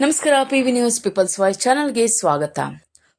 ನಮಸ್ಕಾರ P V News People's Voice ಚಾನೆಲ್ಗೆ ಸ್ವಾಗತ.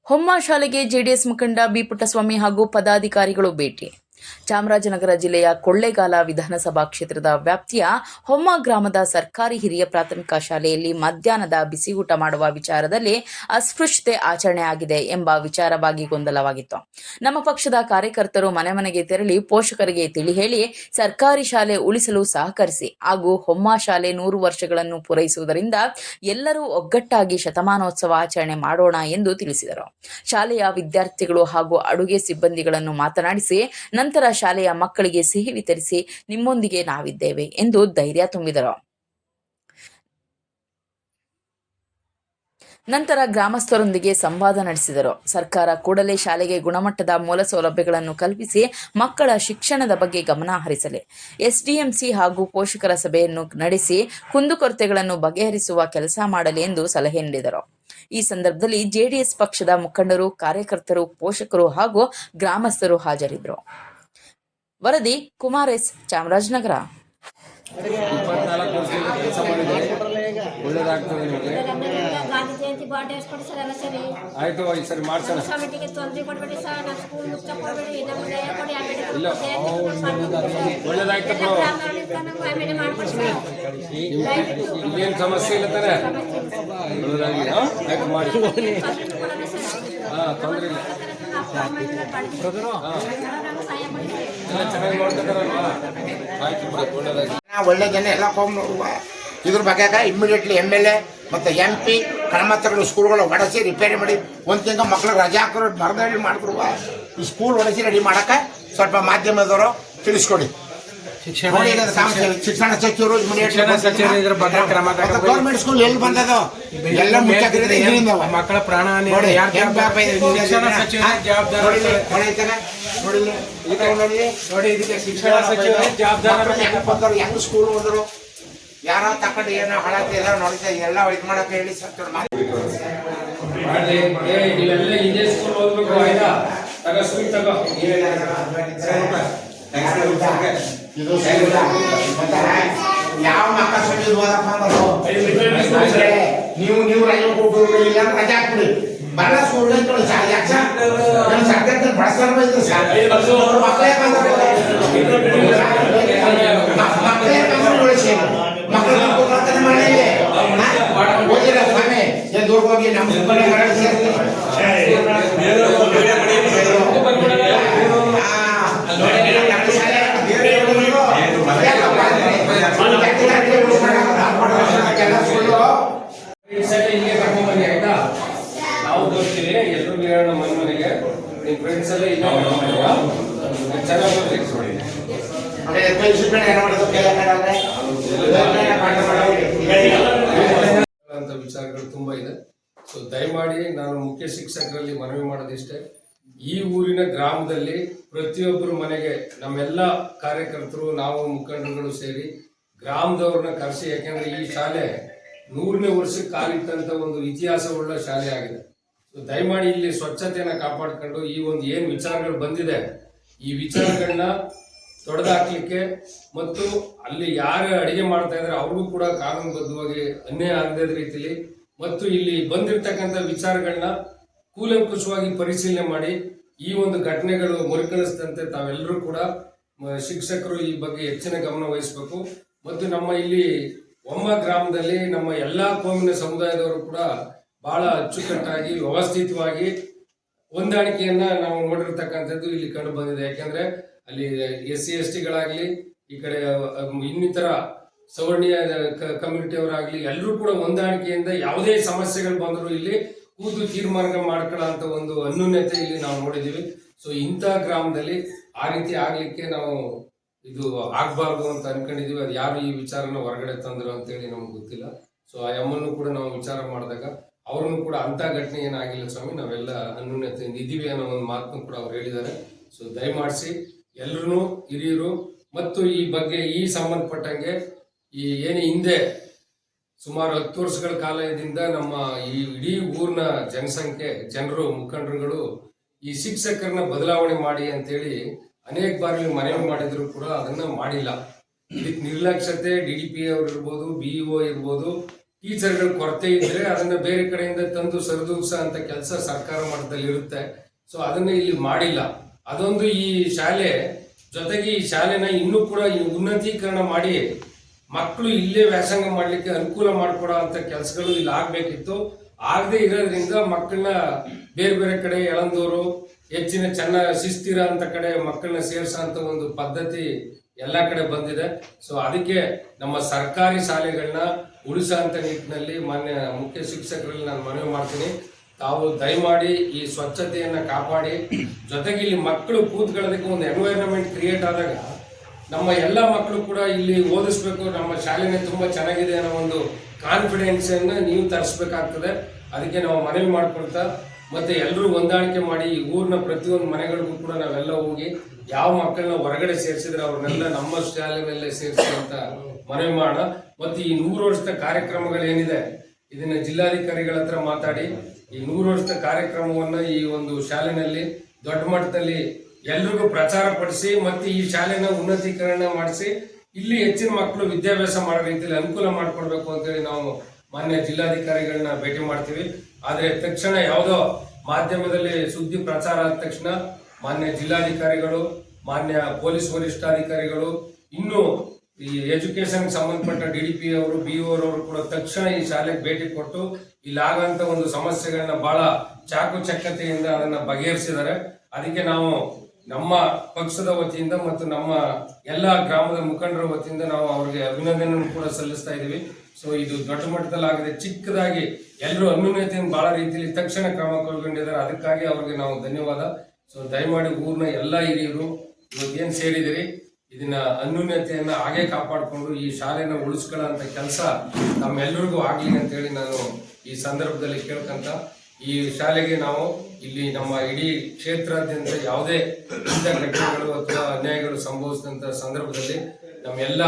ಹೊಮ್ಮ ಶಾಲೆಗೆ ಜೆಡಿಎಸ್ ಮುಖಂಡ ಬಿ ಪುಟ್ಟಸ್ವಾಮಿ ಹಾಗೂ ಪದಾಧಿಕಾರಿಗಳು ಭೇಟಿ. ಚಾಮರಾಜನಗರ ಜಿಲ್ಲೆಯ ಕೊಳ್ಳೇಗಾಲ ವಿಧಾನಸಭಾ ಕ್ಷೇತ್ರದ ವ್ಯಾಪ್ತಿಯ ಹೊಮ್ಮ ಗ್ರಾಮದ ಸರ್ಕಾರಿ ಹಿರಿಯ ಪ್ರಾಥಮಿಕ ಶಾಲೆಯಲ್ಲಿ ಮಧ್ಯಾಹ್ನದ ಬಿಸಿ ಊಟ ಮಾಡುವ ವಿಚಾರದಲ್ಲಿ ಅಸ್ಪೃಶ್ಯತೆ ಆಚರಣೆ ಆಗಿದೆ ಎಂಬ ವಿಚಾರವಾಗಿ ಗೊಂದಲವಾಗಿತ್ತು. ನಮ್ಮ ಪಕ್ಷದ ಕಾರ್ಯಕರ್ತರು ಮನೆ ಮನೆಗೆ ತೆರಳಿ ಪೋಷಕರಿಗೆ ತಿಳಿ ಹೇಳಿ ಸರ್ಕಾರಿ ಶಾಲೆ ಉಳಿಸಲು ಸಹಕರಿಸಿ ಹಾಗೂ ಹೊಮ್ಮ ಶಾಲೆ ನೂರು ವರ್ಷಗಳನ್ನು ಪೂರೈಸುವುದರಿಂದ ಎಲ್ಲರೂ ಒಗ್ಗಟ್ಟಾಗಿ ಶತಮಾನೋತ್ಸವ ಆಚರಣೆ ಮಾಡೋಣ ಎಂದು ತಿಳಿಸಿದರು. ಶಾಲೆಯ ವಿದ್ಯಾರ್ಥಿಗಳು ಹಾಗೂ ಅಡುಗೆ ಸಿಬ್ಬಂದಿಗಳನ್ನು ಮಾತನಾಡಿಸಿ ನಂತರ ಶಾಲೆಯ ಮಕ್ಕಳಿಗೆ ಸಿಹಿ ವಿತರಿಸಿ ನಿಮ್ಮೊಂದಿಗೆ ನಾವಿದ್ದೇವೆ ಎಂದು ಧೈರ್ಯ ತುಂಬಿದರು. ನಂತರ ಗ್ರಾಮಸ್ಥರೊಂದಿಗೆ ಸಂವಾದ ನಡೆಸಿದರು. ಸರ್ಕಾರ ಕೂಡಲೇ ಶಾಲೆಗೆ ಗುಣಮಟ್ಟದ ಮೂಲ ಸೌಲಭ್ಯಗಳನ್ನು ಕಲ್ಪಿಸಿ ಮಕ್ಕಳ ಶಿಕ್ಷಣದ ಬಗ್ಗೆ ಗಮನ ಹರಿಸಲಿ. ಎಸ್ಡಿಎಂಸಿ ಹಾಗೂ ಪೋಷಕರ ಸಭೆಯನ್ನು ನಡೆಸಿ ಕುಂದುಕೊರತೆಗಳನ್ನು ಬಗೆಹರಿಸುವ ಕೆಲಸ ಮಾಡಲಿ ಎಂದು ಸಲಹೆ ನೀಡಿದರು. ಈ ಸಂದರ್ಭದಲ್ಲಿ ಜೆಡಿಎಸ್ ಪಕ್ಷದ ಮುಖಂಡರು, ಕಾರ್ಯಕರ್ತರು, ಪೋಷಕರು ಹಾಗೂ ಗ್ರಾಮಸ್ಥರು ಹಾಜರಿದ್ದರು. ವರದಿ ಕುಮಾರ್ ಎಸ್ ಚಾಮರಾಜನಗರ. ಇಪ್ಪತ್ನಾಲ್ಕು ವರ್ಷದಿಂದ ಕೆಲಸ ಮಾಡಿದ್ರೆ ಒಳ್ಳೇದಾಗ್ತದೆ ನಿಮಗೆ ಗಾಂಧಿ ಜಯಂತಿ ಬರ್ಡೇ ಕೊಡಿಸಲ್ಲ ಸರಿ ಆಯ್ತು ಈ ಸರಿ ಮಾಡ್ಸೋಣ. ಕಮಿಟಿಗೆ ತೊಂದರೆ ಕೊಡ್ಬೇಡಿ ಸರ್ ನಮ್ಮ ಸ್ಕೂಲ್ ಮುಕ್ತ ಕೊಡ್ಬೇಡಿ ನಮ್ಮ ದಯ ಕೊಡಿ ಆಮೇಲೆ ಇಲ್ಲ. ಒಳ್ಳೇದಾಯ್ತು ಬ್ರೋ ಆಮೇಲೆ ಮಾಡ್ಕೊಡ್ತೀವಿ ಈಗೇನು ಸಮಸ್ಯೆ ಇಲ್ಲ ತಾನೆ? ಒಳ್ಳೇದಾಗಿ ಹಾ? ಆಯ್ತು ಮಾಡಿ. ಹಾಂ ತೊಂದರೆ ಇಲ್ಲ ಎಲ್ಲ ಚೆನ್ನಾಗಿ ನೋಡ್ತಿದ್ದಾರಲ್ವಾ ಆಯ್ತು ಬಿಡಿ ಒಳ್ಳೇದಾಗಿ ನಾ ಒಳ್ಳೆ ಜನ ಎಲ್ಲ ಹೋಗಿ ನೋಡುವ ಇದ್ರ ಬಗ್ಗೆ ಇಮ್ಮಿಡಿಯೇಟ್ಲಿ ಎಂ ಎಲ್ ಎ ಮತ್ತು ಎಂ ಪಿ ಕಣಮತ್ತಗಳು ಸ್ಕೂಲ್ಗಳು ಒಡೆಸಿ ರಿಪೇರಿ ಮಾಡಿ, ಒಂದು ತಿಂಗಳು ಮಕ್ಳಿಗೆ ರಜಾ ಹಾಕೋರು ಮರದಲ್ಲಿ ಮಾಡ್ಕೊಡುವ. ಈ ಸ್ಕೂಲ್ ಒಡೆಸಿ ರೆಡಿ ಮಾಡಕ್ಕೆ ಸ್ವಲ್ಪ ಮಾಧ್ಯಮದವರು ತಿಳಿಸ್ಕೊಡಿ. ನೋಡಿ. ಶಿಕ್ಷಣ ಸಚಿವರು ಶಿಕ್ಷಣ ಸಚಿವರು ಇದ್ರ ಬಗ್ಗೆ ಕ್ರಮ ತಗೋಬೇಕು. ಗೌರ್ಮೆಂಟ್ ಸ್ಕೂಲ್ ಎಲ್ಲಿ ಬಂದದ? ಎಲ್ಲ ಇದರಿಂದ ಅವ. ಮಕ್ಕಳ ಪ್ರಾಣ ಹಾನಿ ನೋಡಿ ಯಾರ್ ಹೆಂಗ್ ಪಾಪ ಇದೆ ನೀವೇ ಶಿಕ್ಷಣ? ಸಚಿವರೇ? ಜವಾಬ್ದಾರ ಈ ಕಡೆ ನೋಡಿಲ್ಲಿ. ನೋಡಿ ಇದಕ್ಕೆ ಶಿಕ್ಷಣ ಸಚಿವರೇ ಜವಾಬ್ದಾರ ಹೆಂಗ್ ಸ್ಕೂಲ್ ಹೋದ್ರು ಯಾರ ತಕೊಂಡು ಏನೋ ಹಾಳಾಗ್ತಿಲ್ಲ ನೋಡಿದ್ರೆ ಎಲ್ಲ ಇದು ಮಾಡಕ್ಕೆ ಹೇಳಿ ಸರ್ ಮಾಡಿ ಏ ಇಲ್ಲೆಲ್ಲ ಇದೇ ಸ್ಕೂಲ್ ಓದ್ಬೇಕು ಆಯ್ತಾ? ತಗೋ ಸ್ವೀಟ್ ತಗೋ. ನೀವೇ ಇದು ಸರಿಯಿಲ್ಲ. ಮತ್ತೆ ಯಾವ ಮಕ್ಕಳ ಸುದ್ದಿ ಓದಪ್ಪ ಅಂದ್ರು? ಅಂದ್ರೆ ನೀವು ನೀವು ರಜೆ ಕೊಟ್ಟು ಇಲ್ಲ ಅಂದ್ರೆ ರಜೆ ಹಾಕ್ಬಿಡಿ. ಬರಲ್ಲ ಸ್ಕೂಲ್ ಯಾಕೆ ಸರ್ ನಮ್ಮ ಸರ್ಕಾರದಲ್ಲಿ ಬಳಸ್ತಾರೆ ಬೈದ್ರು ಸರ್ ಅವ್ರ ಮಕ್ಕಳೇ ಬಂದವರು ಮಕ್ಕಳೇ ಬಂದ್ರು ಉಳಿಸಿ. ಮಕ್ಕಳು ಕೂತ್ಕೊಳ್ತಾನೆ ಮನೆಯಲ್ಲಿ ಓದಿಲ್ಲ ಸ್ವಾಮಿ ಏನ್ ದೂರ ಹೋಗಿ ನಮ್ಮ ಸುಮ್ಮನೆ ಹೊರಗೆ ಸೇರ್ತೀವಿ. ಈ ಸಲ ಇಲ್ಲೇ ಕರ್ಕೊಂಡ್ ಬನ್ನಿ ಆಯ್ತಾ ನಾವು ಬರ್ತೀವಿ ಎಲ್ಲರೂ ಬೀರೋಣ ಮನೆ ಮನೆಗೆ ಫ್ರೆಂಡ್ಸ್ ಎಲ್ಲ ಇಲ್ಲೇ ಅಂತ ವಿಚಾರಗಳು ತುಂಬಾ ಇದೆ. ಸೊ ದಯಮಾಡಿ ನಾನು ಮುಖ್ಯ ಶಿಕ್ಷಕರಲ್ಲಿ ಮನವಿ ಮಾಡೋದಿಷ್ಟೇ. ಈ ಊರಿನ ಗ್ರಾಮದಲ್ಲಿ ಪ್ರತಿಯೊಬ್ಬರು ಮನೆಗೆ ನಮ್ಮೆಲ್ಲ ಕಾರ್ಯಕರ್ತರು ನಾವು ಮುಖಂಡರುಗಳು ಸೇರಿ ಗ್ರಾಮದವ್ರನ್ನ ಕರೆಸಿ ಯಾಕೆಂದ್ರೆ ಈ ಶಾಲೆ ನೂರನೇ ವರ್ಷಕ್ಕೆ ಕಾಲಿಟ್ಟಂತ ಒಂದು ಇತಿಹಾಸವುಳ್ಳ ಶಾಲೆ ಆಗಿದೆ. ದಯಮಾಡಿ ಇಲ್ಲಿ ಸ್ವಚ್ಛತೆಯನ್ನ ಕಾಪಾಡ್ಕೊಂಡು ಈ ಒಂದು ಏನ್ ವಿಚಾರಗಳು ಬಂದಿದೆ, ಈ ವಿಚಾರಗಳನ್ನ ತೊಡೆದಾಕ್ಲಿಕ್ಕೆ ಮತ್ತು ಅಲ್ಲಿ ಯಾರು ಅಡಿಗೆ ಮಾಡ್ತಾ ಇದ್ದಾರೆ ಅವ್ರಿಗೂ ಕೂಡ ಕಾನೂನುಬದ್ಧವಾಗಿ ಅನ್ಯಾಯ ಆಗದ ರೀತಿಲಿ ಮತ್ತು ಇಲ್ಲಿ ಬಂದಿರತಕ್ಕಂಥ ವಿಚಾರಗಳನ್ನ ಕೂಲಂಕುಷವಾಗಿ ಪರಿಶೀಲನೆ ಮಾಡಿ ಈ ಒಂದು ಘಟನೆಗಳು ಮರುಕಳಿಸದಂತೆ ತಾವೆಲ್ಲರೂ ಕೂಡ ಶಿಕ್ಷಕರು ಈ ಬಗ್ಗೆ ಹೆಚ್ಚಿನ ಗಮನ ವಹಿಸಬೇಕು. ಮತ್ತು ನಮ್ಮ ಇಲ್ಲಿ ಒಮ್ಮ ಗ್ರಾಮದಲ್ಲಿ ನಮ್ಮ ಎಲ್ಲಾ ಕೋಮಿನ ಸಮುದಾಯದವರು ಕೂಡ ಬಹಳ ಅಚ್ಚುಕಟ್ಟಾಗಿ, ವ್ಯವಸ್ಥಿತವಾಗಿ ಹೊಂದಾಣಿಕೆಯನ್ನ ನಾವು ನೋಡಿರ್ತಕ್ಕಂಥದ್ದು ಇಲ್ಲಿ ಕಂಡು ಬಂದಿದೆ. ಯಾಕೆಂದ್ರೆ ಅಲ್ಲಿ ಎಸ್ ಸಿ ಎಸ್ ಟಿಗಳಾಗ್ಲಿ ಈ ಕಡೆ ಇನ್ನಿತರ ಸವರ್ಣೀಯ ಕಮ್ಯುನಿಟಿ ಅವರಾಗ್ಲಿ ಎಲ್ಲರೂ ಕೂಡ ಹೊಂದಾಣಿಕೆಯಿಂದ ಯಾವುದೇ ಸಮಸ್ಯೆಗಳು ಬಂದರೂ ಇಲ್ಲಿ ಕೂತು ತೀರ್ಮಾನ ಮಾಡ್ಕೊಳ್ಳೋ ಒಂದು ಅನ್ಯೂನ್ಯತೆ ಇಲ್ಲಿ ನಾವು ನೋಡಿದೀವಿ ಸೊ ಇಂಥ ಗ್ರಾಮದಲ್ಲಿ ಆ ರೀತಿ ಆಗ್ಲಿಕ್ಕೆ ನಾವು ಇದು ಆಗ್ಬಾರ್ದು ಅಂತ ಅನ್ಕೊಂಡಿದೀವಿ ಅದು ಯಾರು ಈ ವಿಚಾರನ ಹೊರಗಡೆ ತಂದ್ರು ಅಂತೇಳಿ ನಮ್ಗೆ ಗೊತ್ತಿಲ್ಲ. ಸೊ ಆ ಎಮ್ಮನ್ನು ಕೂಡ ನಾವು ವಿಚಾರ ಮಾಡಿದಾಗ ಅವ್ರನ್ನು ಕೂಡ ಅಂತ ಘಟನೆ ಏನಾಗಿಲ್ಲ ಸ್ವಾಮಿ, ನಾವೆಲ್ಲ ಅನ್ಯೂನ್ಯತೆಯಿಂದ ಇದ್ದೀವಿ ಅನ್ನೋ ಒಂದು ಮಾತನ್ನು ಕೂಡ ಅವ್ರು ಹೇಳಿದ್ದಾರೆ. ಸೊ ದಯಮಾಡಿಸಿ ಎಲ್ಲರೂ ಹಿರಿಯರು ಮತ್ತು ಈ ಬಗ್ಗೆ ಈ ಸಂಬಂಧಪಟ್ಟಂಗೆ ಈ ಏನು ಹಿಂದೆ ಸುಮಾರು ಹತ್ತು ವರ್ಷಗಳ ಕಾಲದಿಂದ ನಮ್ಮ ಈ ಇಡೀ ಊರಿನ ಜನಸಂಖ್ಯೆ, ಜನರು, ಮುಖಂಡರುಗಳು ಈ ಶಿಕ್ಷಕರನ್ನ ಬದಲಾವಣೆ ಮಾಡಿ ಅಂತೇಳಿ ಅನೇಕ ಬಾರಿ ಮನವಿ ಮಾಡಿದ್ರು ಕೂಡ ಅದನ್ನ ಮಾಡಿಲ್ಲ. ಇದಕ್ಕೆ ನಿರ್ಲಕ್ಷ್ಯತೆ ಡಿ ಡಿ ಪಿ ಅವ್ರು ಇರ್ಬೋದು ಬಿಇಒ ಇರ್ಬೋದು ಟೀಚರ್ಗಳ ಕೊರತೆ ಇದ್ರೆ ಅದನ್ನ ಬೇರೆ ಕಡೆಯಿಂದ ತಂದು ಸರಿದೂಗಿಸ ಅಂತ ಕೆಲಸ ಸರ್ಕಾರ ಮಟ್ಟದಲ್ಲಿ ಇರುತ್ತೆ ಸೊ ಅದನ್ನ ಇಲ್ಲಿ ಮಾಡಿಲ್ಲ. ಅದೊಂದು ಈ ಶಾಲೆ, ಜೊತೆಗೆ ಈ ಶಾಲೆನ ಇನ್ನೂ ಕೂಡ ಈ ಉನ್ನತೀಕರಣ ಮಾಡಿ ಮಕ್ಕಳು ಇಲ್ಲೇ ವ್ಯಾಸಂಗ ಮಾಡ್ಲಿಕ್ಕೆ ಅನುಕೂಲ ಮಾಡಿಕೊಡೋ ಅಂತ ಕೆಲಸಗಳು ಇಲ್ಲಿ ಆಗಬೇಕಿತ್ತು. ಆಗದೆ ಇರೋದ್ರಿಂದ ಮಕ್ಕಳನ್ನ ಬೇರೆ ಬೇರೆ ಕಡೆ ಎಳಂದೋರು, ಹೆಚ್ಚಿನ ಚೆನ್ನ ಶಿಸ್ತಿರ ಅಂತ ಕಡೆ ಮಕ್ಕಳನ್ನ ಸೇರ್ಸೋ ಅಂತ ಒಂದು ಪದ್ಧತಿ ಎಲ್ಲ ಕಡೆ ಬಂದಿದೆ. ಸೊ ಅದಕ್ಕೆ ನಮ್ಮ ಸರ್ಕಾರಿ ಶಾಲೆಗಳನ್ನ ಉಳಿಸೋ ಅಂತ ನಿಟ್ಟಿನಲ್ಲಿ ಮಾನ್ಯ ಮುಖ್ಯ ಶಿಕ್ಷಕರಲ್ಲಿ ನಾನು ಮನವಿ ಮಾಡ್ತೀನಿ. ತಾವು ದಯಮಾಡಿ ಈ ಸ್ವಚ್ಛತೆಯನ್ನ ಕಾಪಾಡಿ. ಜೊತೆಗೆ ಇಲ್ಲಿ ಮಕ್ಕಳು ಕೂತ್ಕೊಳ್ಳೋದಕ್ಕೆ ಒಂದು ಎನ್ವೈರನ್ಮೆಂಟ್ ಕ್ರಿಯೇಟ್ ಆದಾಗ ನಮ್ಮ ಎಲ್ಲ ಮಕ್ಕಳು ಕೂಡ ಇಲ್ಲಿ ಓದಿಸ್ಬೇಕು. ನಮ್ಮ ಶಾಲೆನೇ ತುಂಬಾ ಚೆನ್ನಾಗಿದೆ ಅನ್ನೋ ಒಂದು ಕಾನ್ಫಿಡೆನ್ಸ್ ಅನ್ನ ನೀವು ತರಿಸ್ಬೇಕಾಗ್ತದೆ. ಅದಕ್ಕೆ ನಾವು ಮನವಿ ಮಾಡ್ಕೊಳ್ತಾ, ಮತ್ತೆ ಎಲ್ಲರೂ ಹೊಂದಾಣಿಕೆ ಮಾಡಿ ಈ ಊರಿನ ಪ್ರತಿಯೊಂದು ಮನೆಗಳಿಗೂ ಕೂಡ ನಾವೆಲ್ಲ ಹೋಗಿ ಯಾವ ಮಕ್ಕಳನ್ನ ಹೊರಗಡೆ ಸೇರಿಸಿದ್ರೆ ಅವ್ರನ್ನೆಲ್ಲ ನಮ್ಮ ಶಾಲೆಯಲ್ಲೇ ಸೇರಿಸಿ ಅಂತ ಮನವಿ ಮಾಡ. ಮತ್ತು ಈ ನೂರು ವರ್ಷದ ಕಾರ್ಯಕ್ರಮಗಳೇನಿದೆ, ಇದನ್ನ ಜಿಲ್ಲಾಧಿಕಾರಿಗಳ ಹತ್ರ ಮಾತಾಡಿ. ಈ ನೂರು ವರ್ಷದ ಕಾರ್ಯಕ್ರಮವನ್ನು ಈ ಒಂದು ಶಾಲೆನಲ್ಲಿ, ದೊಡ್ಡ ಮಟ್ಟದಲ್ಲಿ ಎಲ್ರಿಗೂ ಪ್ರಚಾರ ಪಡಿಸಿ, ಮತ್ತು ಈ ಶಾಲೆನ ಉನ್ನತೀಕರಣ ಮಾಡಿಸಿ, ಇಲ್ಲಿ ಹೆಚ್ಚಿನ ಮಕ್ಕಳು ವಿದ್ಯಾಭ್ಯಾಸ ಮಾಡೋ ರೀತಿಯಲ್ಲಿ ಅನುಕೂಲ ಮಾಡಿಕೊಡ್ಬೇಕು ಅಂತೇಳಿ ನಾವು ಮಾನ್ಯ ಜಿಲ್ಲಾಧಿಕಾರಿಗಳನ್ನ ಭೇಟಿ ಮಾಡ್ತೀವಿ. ಆದರೆ ತಕ್ಷಣ ಯಾವುದೋ ಮಾಧ್ಯಮದಲ್ಲಿ ಸುದ್ದಿ ಪ್ರಚಾರ ಆದ ತಕ್ಷಣ ಮಾನ್ಯ ಜಿಲ್ಲಾಧಿಕಾರಿಗಳು, ಮಾನ್ಯ ಪೊಲೀಸ್ ವರಿಷ್ಠಾಧಿಕಾರಿಗಳು, ಇನ್ನು ಈ ಎಜುಕೇಶನ್ ಸಂಬಂಧಪಟ್ಟ ಡಿ ಡಿ ಪಿ ಅವರು ಬಿ ಅವರು ಕೂಡ ತಕ್ಷಣ ಈ ಶಾಲೆಗೆ ಭೇಟಿ ಕೊಟ್ಟು ಇಲ್ಲಾಗಂತ ಒಂದು ಸಮಸ್ಯೆಗಳನ್ನ ಬಹಳ ಚಾಕು ಚಕ್ಕತೆಯಿಂದ ಅದನ್ನ ಬಗೆಹರಿಸಿದ್ದಾರೆ. ಅದಕ್ಕೆ ನಾವು ನಮ್ಮ ಪಕ್ಷದ ವತಿಯಿಂದ ಮತ್ತು ನಮ್ಮ ಎಲ್ಲ ಗ್ರಾಮದ ಮುಖಂಡರ ವತಿಯಿಂದ ನಾವು ಅವರಿಗೆ ಅಭಿನಂದನೆ ಕೂಡ ಸಲ್ಲಿಸ್ತಾ ಇದ್ದೀವಿ. ಸೊ ಇದು ದೊಡ್ಡ ಮಟ್ಟದಲ್ಲಿ ಆಗಿದೆ. ಚಿಕ್ಕದಾಗಿ ಎಲ್ಲರೂ ಅನ್ಯೂನ್ಯತೆಯನ್ನು ಬಹಳ ರೀತಿಯಲ್ಲಿ ತಕ್ಷಣ ಕ್ರಮ ಕೈಗೊಂಡಿದ್ದಾರೆ. ಅದಕ್ಕಾಗಿ ಅವರಿಗೆ ನಾವು ಧನ್ಯವಾದ. ಸೊ ದಯಮಾಡಿ ಊರಿನ ಎಲ್ಲ ಹಿರಿಯರು ಇವತ್ತೇನು ಸೇರಿದಿರಿ ಇದನ್ನ ಅನ್ಯೂನ್ಯತೆಯನ್ನ ಹಾಗೆ ಕಾಪಾಡಿಕೊಂಡು ಈ ಶಾಲೆನ ಉಳಿಸ್ಕೊಳ್ಳೋ ಅಂತ ಕೆಲಸ ನಮ್ಮೆಲ್ಲರಿಗೂ ಆಗ್ಲಿ ಅಂತ ಹೇಳಿ ನಾನು ಈ ಸಂದರ್ಭದಲ್ಲಿ ಕೇಳ್ಕಂತ, ಈ ಶಾಲೆಗೆ ನಾವು ಇಲ್ಲಿ ನಮ್ಮ ಇಡೀ ಕ್ಷೇತ್ರಾದ್ಯಂತ ಯಾವುದೇ ಘಟನೆಗಳು ಅಥವಾ ಅನ್ಯಾಯಗಳು ಸಂಭವಿಸಿದಂತ ಸಂದರ್ಭದಲ್ಲಿ ನಮ್ಮೆಲ್ಲ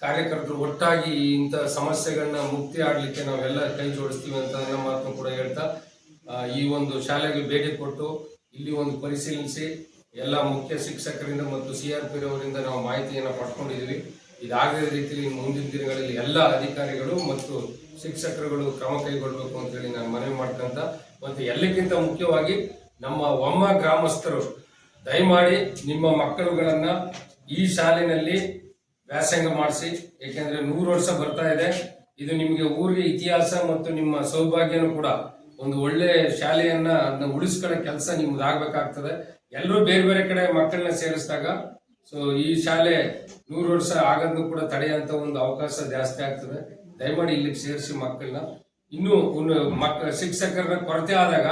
ಕಾರ್ಯಕರ್ತರು ಒಟ್ಟಾಗಿ ಇಂಥ ಸಮಸ್ಯೆಗಳನ್ನ ಮುಕ್ತಿ ಆಡ್ಲಿಕ್ಕೆ ನಾವೆಲ್ಲ ಕೈ ಜೋಡಿಸ್ತೀವಿ ಅಂತ ನನ್ನ ಮಾತನ್ನು ಕೂಡ ಹೇಳ್ತಾ ಈ ಒಂದು ಶಾಲೆಗೆ ಭೇಟಿ ಕೊಟ್ಟು ಇಲ್ಲಿ ಒಂದು ಪರಿಶೀಲಿಸಿ ಎಲ್ಲ ಮುಖ್ಯ ಶಿಕ್ಷಕರಿಂದ ಮತ್ತು ಸಿ ಆರ್ ಪಿರವರಿಂದ ನಾವು ಮಾಹಿತಿಯನ್ನು ಪಡ್ಕೊಂಡಿದ್ದೀವಿ. ಇದಾಗದ ರೀತಿಯಲ್ಲಿ ಮುಂದಿನ ದಿನಗಳಲ್ಲಿ ಎಲ್ಲ ಅಧಿಕಾರಿಗಳು ಮತ್ತು ಶಿಕ್ಷಕರುಗಳು ಕ್ರಮ ಕೈಗೊಳ್ಳಬೇಕು ಅಂತೇಳಿ ನಾನು ಮನವಿ ಮಾಡ್ಕಂತ ಮತ್ತು ಎಲ್ಲಕ್ಕಿಂತ ಮುಖ್ಯವಾಗಿ ನಮ್ಮ ಒಮ್ಮ ಗ್ರಾಮಸ್ಥರು, ದಯಮಾಡಿ ನಿಮ್ಮ ಮಕ್ಕಳುಗಳನ್ನು ಈ ಶಾಲೆಯಲ್ಲಿ ವ್ಯಾಸಂಗ ಮಾಡಿಸಿ. ಏಕೆಂದರೆ ನೂರು ವರ್ಷ ಬರ್ತಾ ಇದೆ. ಇದು ನಿಮಗೆ ಊರಿಗೆ ಇತಿಹಾಸ ಮತ್ತು ನಿಮ್ಮ ಸೌಭಾಗ್ಯನೂ ಕೂಡ ಒಂದು ಒಳ್ಳೆ ಶಾಲೆಯನ್ನ ಅದನ್ನ ಉಳಿಸ್ಕೊಳ್ಳೋ ಕೆಲಸ ನಿಮ್ದು ಆಗ್ಬೇಕಾಗ್ತದೆ. ಎಲ್ಲರೂ ಬೇರೆ ಬೇರೆ ಕಡೆ ಮಕ್ಕಳನ್ನ ಸೇರಿಸಿದಾಗ ಸೊ ಈ ಶಾಲೆ ನೂರು ವರ್ಷ ಆಗೋದನ್ನು ಕೂಡ ತಡೆಯಂತ ಒಂದು ಅವಕಾಶ ಜಾಸ್ತಿ ಆಗ್ತದೆ. ದಯಮಾಡಿ ಇಲ್ಲಿಗೆ ಸೇರಿಸಿ ಮಕ್ಕಳನ್ನ. ಇನ್ನೂ ಮಕ್ಕ ಶಿಕ್ಷಕರ ಕೊರತೆ ಆದಾಗ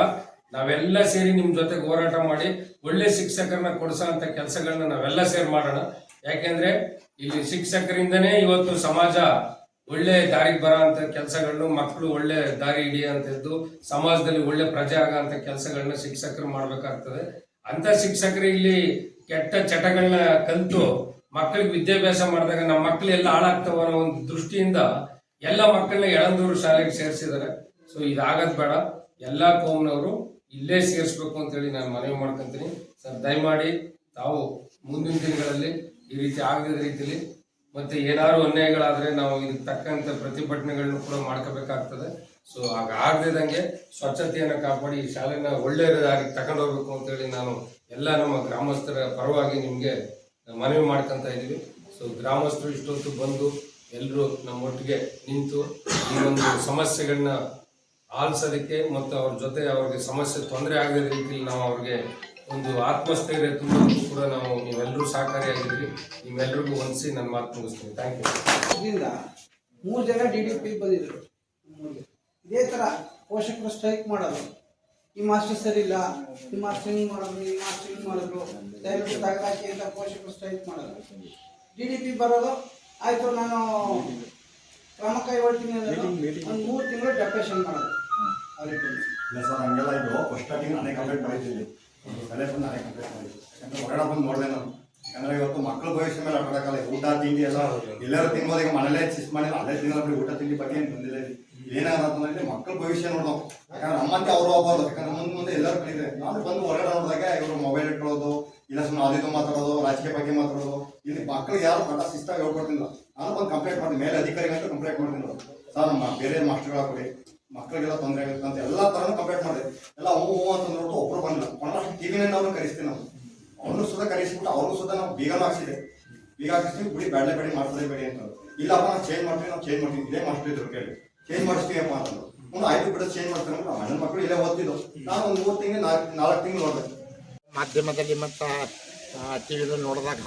ನಾವೆಲ್ಲ ಸೇರಿ ನಿಮ್ಮ ಜೊತೆಗೆ ಹೋರಾಟ ಮಾಡಿ ಒಳ್ಳೆ ಶಿಕ್ಷಕರನ್ನ ಕೊಡಿಸೋ ಅಂತ ಕೆಲಸಗಳನ್ನ ನಾವೆಲ್ಲ ಸೇರಿ ಮಾಡೋಣ. ಯಾಕೆಂದ್ರೆ ಇಲ್ಲಿ ಶಿಕ್ಷಕರಿಂದನೇ ಇವತ್ತು ಸಮಾಜ ಒಳ್ಳೆ ದಾರಿಗೆ ಬರೋ ಅಂತ ಕೆಲಸಗಳನ್ನು ಮಕ್ಕಳು ಒಳ್ಳೆ ದಾರಿ ಹಿಡಿಯುವಂಥದ್ದು ಸಮಾಜದಲ್ಲಿ ಒಳ್ಳೆ ಪ್ರಜೆ ಆಗೋ ಕೆಲಸಗಳನ್ನ ಶಿಕ್ಷಕರು ಮಾಡ್ಬೇಕಾಗ್ತದೆ. ಅಂತ ಶಿಕ್ಷಕರು ಇಲ್ಲಿ ಕೆಟ್ಟ ಚಟಗಳನ್ನ ಕಲಿತು ಮಕ್ಕಳಿಗೆ ವಿದ್ಯಾಭ್ಯಾಸ ಮಾಡಿದಾಗ ನಮ್ಮ ಮಕ್ಕಳು ಎಲ್ಲ ಹಾಳಾಗ್ತಾವ ಅನ್ನೋ ಒಂದು ದೃಷ್ಟಿಯಿಂದ ಎಲ್ಲ ಮಕ್ಕಳನ್ನ ಎಳಂದೂರು ಶಾಲೆಗೆ ಸೇರಿಸಿದ್ದಾರೆ. ಸೊ ಇದಾಗದ್ ಬೇಡ. ಎಲ್ಲಾ ಕೋಮ್ನವರು ಇಲ್ಲೇ ಸೇರಿಸ್ಬೇಕು ಅಂತೇಳಿ ನಾನು ಮನವಿ ಮಾಡ್ಕೊಂತೀನಿ. ಸರ್, ದಯಮಾಡಿ ತಾವು ಮುಂದಿನ ದಿನಗಳಲ್ಲಿ ಈ ರೀತಿ ಆಗದ ರೀತಿಯಲ್ಲಿ ಮತ್ತೆ ಏನಾದ್ರು ಅನ್ಯಾಯಗಳಾದ್ರೆ ನಾವು ಇದಕ್ಕೆ ತಕ್ಕಂತ ಪ್ರತಿಭಟನೆಗಳನ್ನು ಕೂಡ ಮಾಡ್ಕೋಬೇಕಾಗ್ತದೆ. ಸೊ ಆಗ ಆಗದಿದ್ದಂಗೆ ಸ್ವಚ್ಛತೆಯನ್ನು ಕಾಪಾಡಿ, ಈ ಶಾಲೆನ ಒಳ್ಳೆಯದಾಗಿ ತಗೊಂಡು ಹೋಗ್ಬೇಕು ಅಂತೇಳಿ ನಾನು ಎಲ್ಲ ನಮ್ಮ ಗ್ರಾಮಸ್ಥರ ಪರವಾಗಿ ನಿಮಗೆ ಮನವಿ ಮಾಡ್ಕೊಂತ ಇದ್ದೀವಿ. ಸೊ ಗ್ರಾಮಸ್ಥರು ಇಷ್ಟೊತ್ತು ಬಂದು ಎಲ್ಲರೂ ನಮ್ಮೊಟ್ಟಿಗೆ ನಿಂತು ಈ ಒಂದು ಸಮಸ್ಯೆಗಳನ್ನ ಆಲಿಸೋದಕ್ಕೆ ಮತ್ತು ಅವ್ರ ಜೊತೆ ಅವ್ರಿಗೆ ಸಮಸ್ಯೆ ತೊಂದರೆ ಆಗದ ರೀತಿಯಲ್ಲಿ ನಾವು ಅವ್ರಿಗೆ ಒಂದು ಆತ್ಮಸ್ಥೈರ್ಯ ತುಂಬಿದ್ರು ಕೂಡ ನಾವು ನೀವೆಲ್ಲರೂ ಸಹಕಾರಿಯಾಗಿದ್ರಿ. ನೀವೆಲ್ಲರಿಗೂ ಹೊಂದಿಸಿ ನನ್ನ ಮಾತು ಮುಗಿಸ್ತೀನಿ. ಥ್ಯಾಂಕ್ ಯು ಇದರಿಂದ ಮೂರು ಜನ ಡಿ ಡಿ ಪಿ ಬಂದಿದ್ರು. ಇದೇ ಥರ ಪೋಷಕರು ಸ್ಟ್ರೈಕ್ ಮಾಡೋದು. ಈ ಮಾಸ್ಟರ್ ಸರಿಯಿಲ್ಲ ಇಲ್ಲ ಈ ಮಾಸ್ಟರ್ ಹಿಂಗೆ ಮಾಡೋದು ಈ ಮಾಸ್ಟರ್ ಹಿಂಗೆ ಮಾಡಿದ್ರು ದಯವಿಟ್ಟು ತಗದಾಕಿ ಅಂತ ಪೋಷಕರು ಸ್ಟ್ರೈಕ್ ಮಾಡೋದು. ಡಿ ಡಿ ಪಿ ಬರೋದು ಆಯಿತು ನಾನು ಕ್ರಮ ಕೈಗೊಳ್ತೀನಿ ಅನ್ನೋದು ಒಂದು ಮೂರು ತಿಂಗಳು ಡೆಪ್ರೇಷನ್ ಮಾಡೋದು. ಅವ್ರಿಗೆ ಇಲ್ಲ ಸರ್ ಹಂಗೆಲ್ಲ ಇದು ಫಸ್ಟ್ ಸ್ಟಾರ್ಟಿಂಗ್ ನನಗೆ ಕಂಪ್ಲೇಂಟ್ ಮಾಡಿದ್ದೀನಿ ತಲೆ ಬಂದು ನಾನೇ ಕಂಪ್ಲೇಂಟ್ ಮಾಡಿದ್ದೆ. ಯಾಕಂದ್ರೆ ಹೊರಗಡೆ ಬಂದು ನೋಡಿದೆ ನಾನು. ಯಾಕಂದ್ರೆ ಇವತ್ತು ಮಕ್ಕಳ ಭವಿಷ್ಯ ಮೇಲೆ ಆಟಾಡಕ್ಕಲ್ಲ ಊಟ, ತಿಂಡಿ ಎಲ್ಲ ಎಲ್ಲರೂ ತಿನ್ಬೋದು. ಈಗ ಮನೇಲೇ ಶಿಸ್ ಮಾಡಿ ಅಲ್ಲೇ ತಿನ್ನಲ್ಲ ಊಟ, ತಿಂಡಿ ಬಗ್ಗೆ ಏನು ಬಂದಿಲ್ಲ ಇಲ್ಲಿ ಏನಾಗತ್ತಂದ್ರೆ ಮಕ್ಕಳ ಭವಿಷ್ಯ ನೋಡೋ ಯಾಕಂದ್ರೆ ನಮ್ಮಂತೆ ಅವರು ಹೋಗ್ಬೋದು ಯಾಕಂದ್ರೆ ಮುಂದೆ ಮುಂದೆ ಎಲ್ಲರೂ ಕಲಿದ್ರೆ ನಾನು ಬಂದು ಹೊರಗಡೆ ನೋಡಿದಾಗ ಇವರು ಮೊಬೈಲ್ ಇಟ್ಕೊಳ್ಳೋದು, ಇಲ್ಲ ಸುಮ್ಮನೆ ಅದಿದು ಮಾತಾಡೋದು, ರಾಜಕೀಯ ಬಗ್ಗೆ ಮಾತಾಡೋದು. ಇಲ್ಲಿ ಮಕ್ಕಳು ಯಾರು ಪಾಠ ಶಿಸ್ತಾಗಿ ಹೇಳ್ಕೊಡ್ತಿಲ್ಲ ನಾನು ಬಂದು ಕಂಪ್ಲೇಂಟ್ ಮಾಡಿದೆ ಮೇಲೆ ಅಧಿಕಾರಿಗಂತೂ ಕಂಪ್ಲೇಂಟ್ ಮಾಡ್ತೀನಿ. ಸರ್ ಬೇರೆ ಮಾಸ್ಟರ್ಗಳ ಕೊಡಿ ಮಕ್ಕಳಿಗೆಲ್ಲ ತೊಂದರೆ ಆಗುತ್ತೆ ಅಂತ ಎಲ್ಲ ತರನು ಕಂಪ್ಲೇಂಟ್ ಮಾಡಿದೆ. ಎಲ್ಲ ಹೂ ಹೂ ಅಂತ ನೋಡ್ಬಿಟ್ಟು ಒಬ್ರು ಬಂದಿಲ್ಲ. ಕೊಂಡಷ್ಟು ಟಿವಿನಿಂದ ಅವ್ರನ್ನ ಕರೆಸ್ತೀವಿ ನಾವು. ಅವ್ರು ಸುದ ಕರೆಸ್ಬಿಟ್ಟು ಅವ್ರು ಸುದ ನಾವು ಬೀಗನೂ ಹಾಕ್ಸಿದೆ. ಬೀಗ ಹಾಕಿಸ್ತೀವಿ ಬಿಡಿ ಬೇಡ ಬೇಡಿ ಮಾಡ್ತದೆ ಬೇಡಿ ಅಂತ ಇಲ್ಲಪ್ಪ ನಾವು ಚೇಂಜ್ ಮಾಡ್ತೀವಿ ನಾವು ಚೇಂಜ್ ಮಾಡ್ತೀವಿ ಇದೇ ಮಾಸ್ಟರ್ ಇದ್ರು ಕೇಳಿ. ಚೇಂಜ್ ಮಾಡಿಸ್ತೀವಪ್ಪ ಅಂತ ಒಂದು ಆಯ್ತು ಬಿಡ ಚೇಂಜ್ ಮಾಡ್ತಾರೆ ನಮ್ಮ ಅಣ್ಣನ ಮಕ್ಕಳು ಇಲ್ಲೇ ಓದ್ತಿದ್ದು ನಾನು ಒಂದು ಮೂರು ತಿಂಗಳು, ನಾಲ್ಕು ನಾಲ್ಕು ತಿಂಗಳು ನೋಡಬೇಕು ಮಾಧ್ಯಮದಲ್ಲಿ ಮತ್ತು ಟಿ ವಿದಲ್ಲಿ ನೋಡಿದಾಗ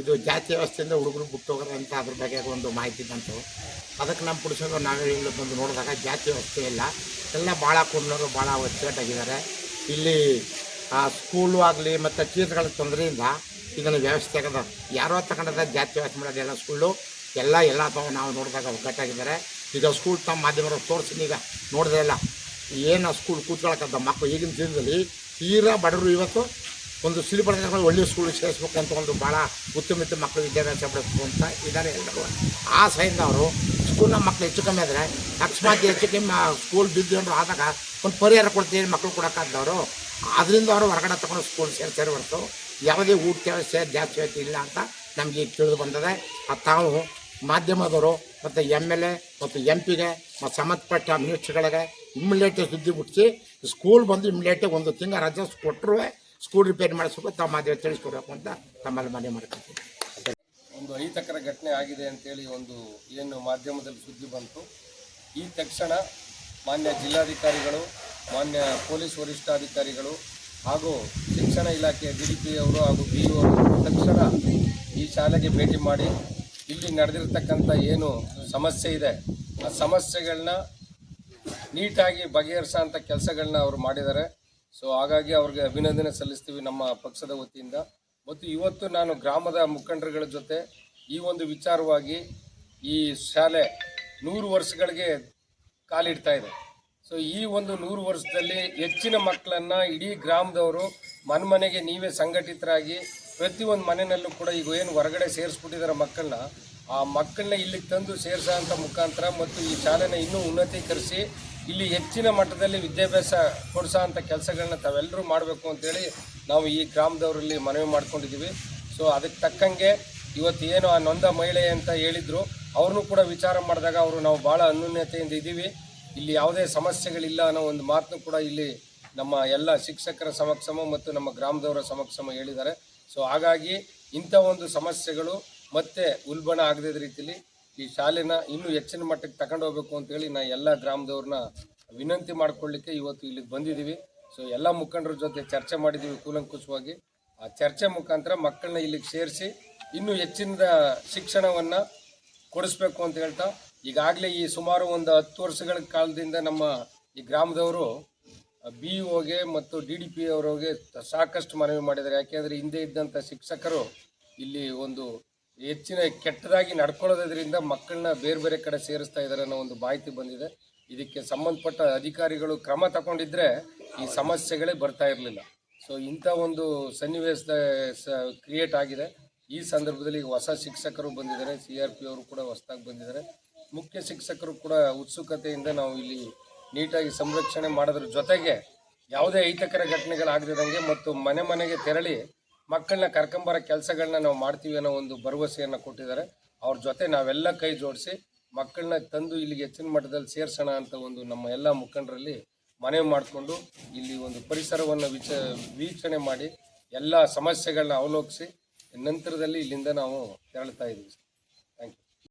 ಇದು ಜಾತಿ ವ್ಯವಸ್ಥೆಯಿಂದ ಹುಡುಗರು ಬಿಟ್ಟು ಅಂತ ಅದ್ರ ಬಗ್ಗೆ ಒಂದು ಮಾಹಿತಿ ಬಂತು. ಅದಕ್ಕೆ ನಮ್ಮ ಪುರುಷರು ನಾವೇ ಇಲ್ಲಿ ಬಂದು ನೋಡಿದಾಗ ಜಾತಿ ವ್ಯವಸ್ಥೆ ಇಲ್ಲ. ಎಲ್ಲ ಭಾಳ ಕುಂದವರು ಭಾಳ ಒಚ್ಚುಕಟ್ಟಾಗಿದ್ದಾರೆ ಇಲ್ಲಿ, ಆ ಸ್ಕೂಲು ಆಗಲಿ ಮತ್ತು ಟೀಚರ್ಗಳ ತೊಂದರೆಯಿಂದ ಇದನ್ನು ವ್ಯವಸ್ಥೆ ಆಗದ ಯಾರೋ ತಗೊಂಡದ ಜಾತಿ ವ್ಯವಸ್ಥೆ ಮಾಡೋದೆಲ್ಲ ಸ್ಕೂಲು ಎಲ್ಲ ಎಲ್ಲ ತಾವು ನಾವು ನೋಡಿದಾಗ ಒಗ್ಗಟ್ಟಾಗಿದ್ದಾರೆ. ಈಗ ಸ್ಕೂಲ್ ತಮ್ಮ ಮಾಧ್ಯಮರು ತೋರಿಸ್ತೀನಿ ಈಗ ನೋಡಿದೆ ಇಲ್ಲ. ಏನು ಸ್ಕೂಲ್ ಕೂತ್ಕೊಳಕ್ಕಂತ ಮಕ್ಕಳು ಈಗಿನ ದಿನದಲ್ಲಿ ತೀರಾ ಬಡವರು ಇವತ್ತು ಒಂದು ಸಿರಿಪಡೆಗಳು ಒಳ್ಳೆಯ ಸ್ಕೂಲಿಗೆ ಸೇರಿಸ್ಬೇಕು ಅಂತ ಒಂದು ಭಾಳ ಉತ್ತಮಿತ ಮಕ್ಕಳು ವಿದ್ಯಾಭ್ಯಾಸ ಪಡಿಸ್ಬೇಕು ಅಂತ ಇದ್ದಾರೆ ಎಲ್ಲರೂ. ಆಸೆಯಿಂದ ಅವರು ಸ್ಕೂಲ್ನ ಮಕ್ಕಳು ಹೆಚ್ಚು ಕಮ್ಮಿ ಆದರೆ ಅಕಸ್ಮಾತ್ ಹೆಚ್ಚು ಕಮ್ಮಿ, ಆ ಸ್ಕೂಲ್ ಬಿದ್ದು ಆದಾಗ ಒಂದು ಪರಿಹಾರ ಕೊಡ್ತೀನಿ ಮಕ್ಕಳು ಕೊಡೋಕ್ಕಾದವರು ಅದರಿಂದ ಅವರು ಹೊರಗಡೆ ತಗೊಂಡು ಸ್ಕೂಲ್ ಸೇರ್ತಾರೆ ಹೊರತು ಯಾವುದೇ ಊಟ ವ್ಯವಸ್ಥೆ ಜಾಸ್ತಿ ವ್ಯವಸ್ಥೆ ಇಲ್ಲ ಅಂತ ನಮಗೆ ತಿಳಿದು ಬಂದಿದೆ. ಅದು ತಾವು ಮಾಧ್ಯಮದವರು ಮತ್ತು ಎಂ ಎಲ್ ಎ ಮತ್ತು ಎಂ ಪಿಗೆ ಮತ್ತು ಸಂಬಂಧಪಟ್ಟ ಮಿನಿಸ್ಟ್ರ್ಗಳಿಗೆ ಇಮ್ಮಿಡಿಯೇಟ್ ಸುದ್ದಿ ಮುಟ್ಟಿಸಿ ಸ್ಕೂಲ್ ಬಂದು ಇಮ್ಮಿಡಿಯೇಟಾಗಿ ಒಂದು ತಿಂಗಳ ರಜೆ ಕೊಟ್ಟರು ಸ್ಕೂಲ್ ರಿಪೇರಿ ಮಾಡಿಸ್ಬೇಕು ತಮ್ಮ ಮಾಧ್ಯಮ ತಿಳಿಸ್ಕೊಡ್ಬೇಕು ಅಂತ ತಮ್ಮಲ್ಲಿ ಮನೆ ಮಾಡ್ಕೊಳ್ತೀನಿ ಒಂದು ಅಹಿತಕರ ಘಟನೆ ಆಗಿದೆ ಅಂತೇಳಿ ಒಂದು ಏನು ಮಾಧ್ಯಮದಲ್ಲಿ ಸುದ್ದಿ ಬಂತು. ಈ ತಕ್ಷಣ ಮಾನ್ಯ ಜಿಲ್ಲಾಧಿಕಾರಿಗಳು, ಮಾನ್ಯ ಪೊಲೀಸ್ ವರಿಷ್ಠಾಧಿಕಾರಿಗಳು ಹಾಗೂ ಶಿಕ್ಷಣ ಇಲಾಖೆಯ ಡಿ ಡಿ ಪಿ ಅವರು ಹಾಗೂ ಬಿ ಅವರು ತಕ್ಷಣ ಈ ಶಾಲೆಗೆ ಭೇಟಿ ಮಾಡಿ, ಇಲ್ಲಿ ನಡೆದಿರ್ತಕ್ಕಂಥ ಏನು ಸಮಸ್ಯೆ ಇದೆ, ಆ ಸಮಸ್ಯೆಗಳನ್ನ ನೀಟಾಗಿ ಬಗೆಹರಿಸೋಂಥ ಕೆಲಸಗಳನ್ನ ಅವರು ಮಾಡಿದ್ದಾರೆ. ಸೊ ಹಾಗಾಗಿ ಅವ್ರಿಗೆ ಅಭಿನಂದನೆ ಸಲ್ಲಿಸ್ತೀವಿ ನಮ್ಮ ಪಕ್ಷದ ವತಿಯಿಂದ. ಮತ್ತು ಇವತ್ತು ನಾನು ಗ್ರಾಮದ ಮುಖಂಡರುಗಳ ಜೊತೆ ಈ ಒಂದು ವಿಚಾರವಾಗಿ ಈ ಶಾಲೆ ನೂರು ವರ್ಷಗಳಿಗೆ ಕಾಲಿಡ್ತಾ ಇದೆ. ಸೊ ಈ ಒಂದು ನೂರು ವರ್ಷದಲ್ಲಿ ಹೆಚ್ಚಿನ ಮಕ್ಕಳನ್ನು ಇಡೀ ಗ್ರಾಮದವರು ಮನೆಗೆ ನೀವೇ ಸಂಘಟಿತರಾಗಿ ಪ್ರತಿಯೊಂದು ಮನೆಯಲ್ಲೂ ಕೂಡ ಈಗ ಏನು ಹೊರಗಡೆ ಸೇರಿಸ್ಬಿಟ್ಟಿದ್ದಾರೆ ಮಕ್ಕಳನ್ನ, ಆ ಮಕ್ಕಳನ್ನ ಇಲ್ಲಿಗೆ ತಂದು ಸೇರಿಸೋಂಥ ಮುಖಾಂತರ ಮತ್ತು ಈ ಶಾಲೆನ ಇನ್ನೂ ಉನ್ನತೀಕರಿಸಿ ಇಲ್ಲಿ ಹೆಚ್ಚಿನ ಮಟ್ಟದಲ್ಲಿ ವಿದ್ಯಾಭ್ಯಾಸ ಕೊಡಿಸೋ ಅಂಥ ಕೆಲಸಗಳನ್ನ ತಾವೆಲ್ಲರೂ ಮಾಡಬೇಕು ಅಂತೇಳಿ ನಾವು ಈ ಗ್ರಾಮದವರಲ್ಲಿ ಮನವಿ ಮಾಡ್ಕೊಂಡಿದ್ದೀವಿ. ಸೊ ಅದಕ್ಕೆ ತಕ್ಕಂಗೆ ಇವತ್ತು ಏನು ಆ ನೊಂದ ಮಹಿಳೆ ಅಂತ ಹೇಳಿದ್ರು, ಅವ್ರನ್ನೂ ಕೂಡ ವಿಚಾರ ಮಾಡಿದಾಗ ಅವರು ನಾವು ಭಾಳ ಅನ್ಯೂನ್ಯತೆಯಿಂದ ಇದ್ದೀವಿ. ಇಲ್ಲಿ ಯಾವುದೇ ಸಮಸ್ಯೆಗಳಿಲ್ಲ ಅನ್ನೋ ಒಂದು ಮಾತನ್ನು ಕೂಡ ಇಲ್ಲಿ ನಮ್ಮ ಎಲ್ಲ ಶಿಕ್ಷಕರ ಸಮಕ್ಷಮ ಮತ್ತು ನಮ್ಮ ಗ್ರಾಮದವರ ಸಮಕ್ಷಮ ಹೇಳಿದ್ದಾರೆ. ಸೊ ಹಾಗಾಗಿ ಇಂಥ ಒಂದು ಸಮಸ್ಯೆಗಳು ಮತ್ತೆ ಉಲ್ಬಣ ಆಗದ ರೀತಿಯಲ್ಲಿ ಈ ಶಾಲೆನ ಇನ್ನೂ ಹೆಚ್ಚಿನ ಮಟ್ಟಕ್ಕೆ ತಗೊಂಡು ಹೋಗ್ಬೇಕು ಅಂತೇಳಿ ನಾ ಎಲ್ಲ ಗ್ರಾಮದವ್ರನ್ನ ವಿನಂತಿ ಮಾಡ್ಕೊಳ್ಳಿಕ್ಕೆ ಇವತ್ತು ಇಲ್ಲಿಗೆ ಬಂದಿದ್ದೀವಿ. ಸೊ ಎಲ್ಲ ಮುಖಂಡರ ಜೊತೆ ಚರ್ಚೆ ಮಾಡಿದ್ದೀವಿ ಕೂಲಂಕುಷವಾಗಿ. ಆ ಚರ್ಚೆ ಮುಖಾಂತರ ಮಕ್ಕಳನ್ನ ಇಲ್ಲಿಗೆ ಸೇರಿಸಿ ಇನ್ನೂ ಹೆಚ್ಚಿನ ಶಿಕ್ಷಣವನ್ನು ಕೊಡಿಸ್ಬೇಕು ಅಂತ ಹೇಳ್ತಾ, ಈಗಾಗಲೇ ಈ ಸುಮಾರು ಒಂದು ಹತ್ತು ವರ್ಷಗಳ ಕಾಲದಿಂದ ನಮ್ಮ ಈ ಗ್ರಾಮದವರು ಬಿ ಒಗೆ ಮತ್ತು ಡಿ ಡಿ ಪಿ ಅವರಿಗೆ ಸಾಕಷ್ಟು ಮನವಿ ಮಾಡಿದ್ದಾರೆ. ಯಾಕೆಂದರೆ ಹಿಂದೆ ಇದ್ದಂಥ ಶಿಕ್ಷಕರು ಇಲ್ಲಿ ಒಂದು ಹೆಚ್ಚಿನ ಕೆಟ್ಟದಾಗಿ ನಡ್ಕೊಳ್ಳೋದ್ರಿಂದ ಮಕ್ಕಳನ್ನ ಬೇರೆ ಬೇರೆ ಕಡೆ ಸೇರಿಸ್ತಾ ಇದ್ದಾರೆ ಅನ್ನೋ ಒಂದು ಮಾಹಿತಿ ಬಂದಿದೆ. ಇದಕ್ಕೆ ಸಂಬಂಧಪಟ್ಟ ಅಧಿಕಾರಿಗಳು ಕ್ರಮ ತಗೊಂಡಿದ್ರೆ ಈ ಸಮಸ್ಯೆಗಳೇ ಬರ್ತಾ ಇರಲಿಲ್ಲ. ಸೊ ಇಂಥ ಒಂದು ಸನ್ನಿವೇಶದ ಕ್ರಿಯೇಟ್ ಆಗಿದೆ. ಈ ಸಂದರ್ಭದಲ್ಲಿ ಹೊಸ ಶಿಕ್ಷಕರು ಬಂದಿದ್ದಾರೆ. ಸಿ ಆರ್ ಪಿ ಅವರು ಕೂಡ ಹೊಸದಾಗಿ ಬಂದಿದ್ದಾರೆ. ಮುಖ್ಯ ಶಿಕ್ಷಕರು ಕೂಡ ಉತ್ಸುಕತೆಯಿಂದ ನಾವು ಇಲ್ಲಿ ನೀಟಾಗಿ ಸಂರಕ್ಷಣೆ ಮಾಡೋದ್ರ ಜೊತೆಗೆ ಯಾವುದೇ ಅಹಿತಕರ ಘಟನೆಗಳಾಗದಂಗೆ ಮತ್ತು ಮನೆ ಮನೆಗೆ ತೆರಳಿ ಮಕ್ಕಳನ್ನ ಕರ್ಕೊಂಬರೋ ಕೆಲಸಗಳನ್ನ ನಾವು ಮಾಡ್ತೀವಿ ಅನ್ನೋ ಒಂದು ಭರವಸೆಯನ್ನು ಕೊಟ್ಟಿದ್ದಾರೆ. ಅವ್ರ ಜೊತೆ ನಾವೆಲ್ಲ ಕೈ ಜೋಡಿಸಿ ಮಕ್ಕಳನ್ನ ತಂದು ಇಲ್ಲಿಗೆ ಹೆಚ್ಚಿನ ಮಟ್ಟದಲ್ಲಿ ಸೇರ್ಸೋಣ ಅಂತ ಒಂದು ನಮ್ಮ ಎಲ್ಲ ಮುಖಂಡರಲ್ಲಿ ಮನವಿ ಮಾಡಿಕೊಂಡು ಇಲ್ಲಿ ಒಂದು ಪರಿಸರವನ್ನು ವಿಚ ವೀಕ್ಷಣೆ ಮಾಡಿ ಎಲ್ಲ ಸಮಸ್ಯೆಗಳನ್ನ ಅವಲೋಕಿಸಿ, ನಂತರದಲ್ಲಿ ಇಲ್ಲಿಂದ ನಾವು ತೆರಳ್ತಾ ಇದ್ದೀವಿ.